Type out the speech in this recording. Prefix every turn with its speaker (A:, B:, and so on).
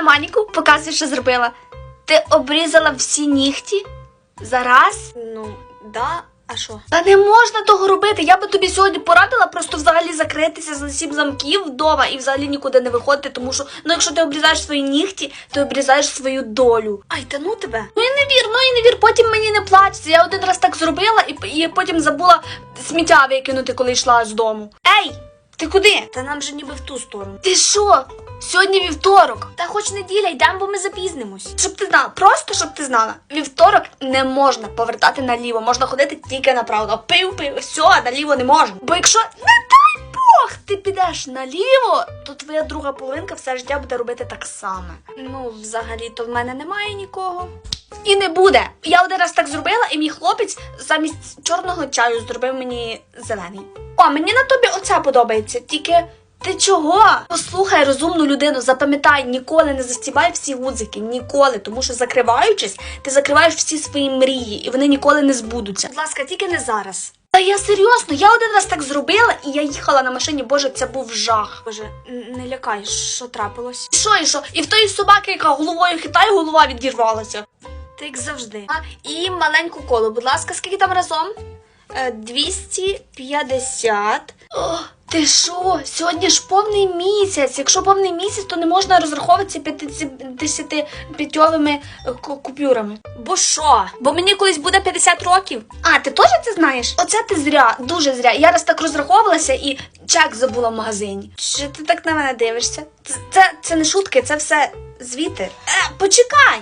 A: на маніку, показуй, що зробила. Ти обрізала всі нігті? Зараз?
B: Ну, да, а що?
A: Та не можна того робити. Я би тобі сьогодні порадила просто взагалі закритися за сім замків вдома і взагалі нікуди не виходити, тому що ну якщо ти обрізаєш свої нігті, ти обрізаєш свою долю.
B: Ай, та ну тебе.
A: Ну і не вір, ну і не вір, потім мені не плачеться. Я один раз так зробила і, і потім забула сміття викинути, коли йшла з дому. Ей, ти куди?
B: Та нам же ніби в ту сторону.
A: Ти що? Сьогодні вівторок.
B: Та хоч неділя, йдемо, бо ми запізнимось.
A: Щоб ти знала, просто щоб ти знала, вівторок не можна повертати наліво, можна ходити тільки направо. Пив, пив, все, наліво не можна. Бо якщо, не дай Бог, ти підеш наліво, то твоя друга половинка все життя буде робити так само.
B: Ну, взагалі-то в мене немає нікого.
A: І не буде. Я один раз так зробила, і мій хлопець замість чорного чаю зробив мені зелений. О, мені на тобі оце подобається, тільки. Ти чого? Послухай розумну людину, запам'ятай, ніколи не застібай всі гудзики, ніколи, тому що закриваючись, ти закриваєш всі свої мрії, і вони ніколи не збудуться.
B: Будь ласка, тільки не зараз.
A: Та я серйозно, я один раз так зробила, і я їхала на машині, боже, це був жах.
B: Боже, не лякай, що трапилось?
A: Що і що? І в тої собаки, яка головою хитає, голова відірвалася.
B: Ти як завжди.
A: А, і маленьку колу, будь ласка, скільки там разом?
B: Е, 250.
A: О, ти що? Сьогодні ж повний місяць. Якщо повний місяць, то не можна розраховуватися 55-овими купюрами.
B: Бо що? Бо мені колись буде 50 років.
A: А, ти теж це знаєш? Оце ти зря, дуже зря. Я раз так розраховувалася і чек забула в магазині. Чи ти так на мене дивишся? Це, це, це не шутки, це все звіти. Е, почекай!